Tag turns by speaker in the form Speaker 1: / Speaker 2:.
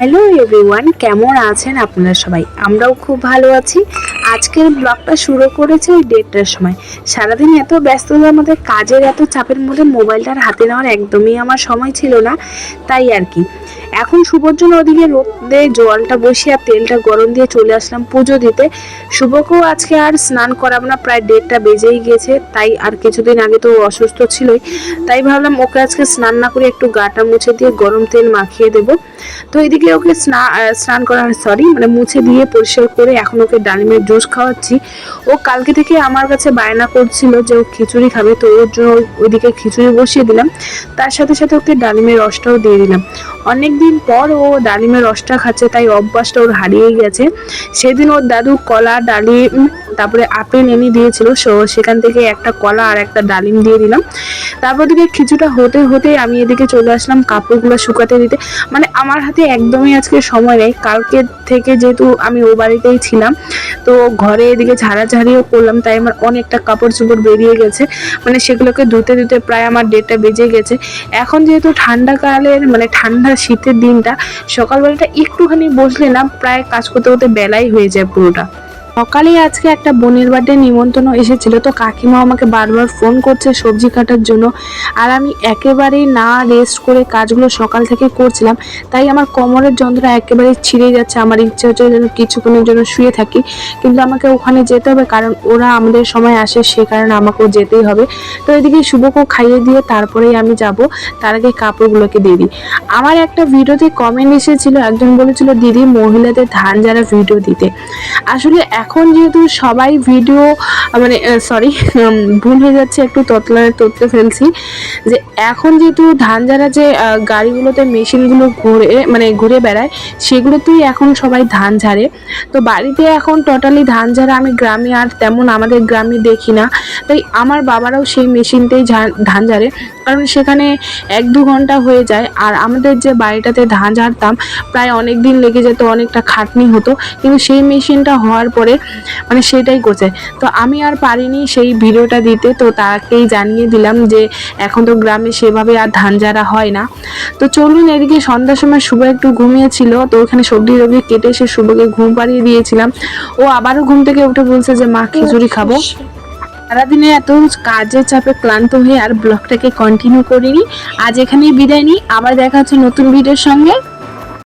Speaker 1: Hello everyone, কেমন আছেন আপনারা সবাই? আমরাও খুব ভালো আছি। আজকের ব্লগটা শুরু করেছে ওই দেড়টার সময়। সারাদিন এত ব্যস্ততার মধ্যে কাজের এত চাপের মধ্যে মোবাইলটার হাতে নেওয়ার একদমই আমার সময় ছিল না। তাই আর কি। এখন জন্য ওদিকে রোদে জলটা বসিয়ে আর তেলটা গরম দিয়ে চলে আসলাম পুজো দিতে। শুভকেও আজকে আর স্নান করাবো না প্রায় দেড়টা বেজেই গেছে তাই আর কিছুদিন আগে তো অসুস্থ ছিলই। তাই ভাবলাম ওকে আজকে স্নান না করে একটু গাটা মুছে দিয়ে গরম তেল মাখিয়ে দেবো। তো এদিকে ওকে স্না আহ, স্নান করা সরি মানে মুছে দিয়ে পরিষ্কার করে এখন ওকে ডালিমের জুস খাওয়াচ্ছি। ও কালকে থেকে আমার কাছে বায়না করছিল যে ও খিচুড়ি খাবে তো ওর জন্য ওইদিকে খিচুড়ি বসিয়ে দিলাম। তার সাথে সাথে ওকে ডালিমের রসটাও দিয়ে দিলাম। অনেক দিন পর ও ডালিমের রসটা খাচ্ছে, তাই অভ্যাসটা ওর হারিয়ে গেছে। সেদিন ওর দাদু কলা, ডালিম তারপরে আপেল এনে দিয়েছিল, সো সেখান থেকে একটা কলা আর একটা ডালিম দিয়ে দিলাম। তারপর দিকে খিচুড়িটা হতে হতে আমি এদিকে চলে আসলাম কাপড়গুলো শুকাতে দিতে। মানে আমার হাতে একদমই আজকে সময় নেই। কালকে থেকে যেহেতু আমি ও বাড়িতেই ছিলাম, তো ঘরে এদিকে ঝাড়াঝাড়িও করলাম, তাই আমার অনেকটা কাপড় চোপড় বেরিয়ে গেছে। মানে সেগুলোকে ধুতে ধুতে প্রায় আমার ডেটটা বেজে গেছে। এখন যেহেতু ঠান্ডাকালের মানে ঠান্ডা শীতের দিনটা, সকালবেলাটা একটুখানি বসলে না প্রায় কাজ করতে করতে বেলাই হয়ে যায় পুরোটা। সকালে আজকে একটা বোনের বার্থডে নিমন্ত্রণ এসেছিল, তো কাকিমা আমাকে বারবার ফোন করছে সবজি কাটার জন্য। আর আমি একেবারেই না রেস্ট করে কাজগুলো সকাল থেকে করছিলাম, তাই আমার কোমরের যন্ত্রণা একেবারে ছিঁড়ে যাচ্ছে। আমার ইচ্ছে হচ্ছে যেন কিছুক্ষণের জন্য শুয়ে থাকি, কিন্তু আমাকে ওখানে যেতে হবে কারণ ওরা আমাদের সময় আসে, সে কারণে আমাকেও যেতেই হবে। তো এদিকে শুভকেও খাইয়ে দিয়ে তারপরেই আমি যাব, তার আগে কাপড়গুলোকে দিয়ে দিই। আমার একটা ভিডিওতে কমেন্ট এসেছিল, একজন বলেছিল, দিদি মহিলাদের ধান যারা ভিডিও দিতে। আসলে এখন যেহেতু সবাই ভিডিও মানে সরি ভুল হয়ে যাচ্ছে, একটু ততলায় ততলে ফেলছি, যে এখন যেহেতু ধান যারা যে গাড়িগুলোতে মেশিনগুলো ঘুরে মানে ঘুরে বেড়ায়, সেগুলোতেই এখন সবাই ধান ঝাড়ে। তো বাড়িতে এখন টোটালি ধান ঝাড়া আমি গ্রামে আর তেমন আমাদের গ্রামে দেখি না। তাই আমার বাবারাও সেই মেশিনতেই ধান ঝাড়ে। কারণ সেখানে এক দু ঘণ্টা হয়ে যায়, আর আমাদের যে বাড়িটাতে ধান ঝাড়তাম, প্রায় অনেক দিন লেগে যেত, অনেকটা খাটনি হতো। কিন্তু সেই মেশিনটা হওয়ার পরে মানে সেটাই করছে। তো আমি আর পারিনি সেই ভিডিওটা দিতে, তো তাকেই জানিয়ে দিলাম যে এখন তো গ্রামে সেভাবে আর ধান ঝাড়া হয় না। তো চলুন এদিকে সন্ধ্যার সময় শুভ একটু ঘুমিয়েছিল, তো ওখানে সবজি টবজি কেটে সে শুভকে ঘুম পাড়িয়ে দিয়েছিলাম। ও আবারও ঘুম থেকে উঠে বলছে যে, মা, খিচুড়ি খাব। সারাদিনে এত কাজের চাপে ক্লান্ত হয়ে আর ব্লগটাকে কন্টিনিউ করিনি। আজ এখানেই বিদায় নিই। আবার দেখা হচ্ছে নতুন ভিডিওর সঙ্গে।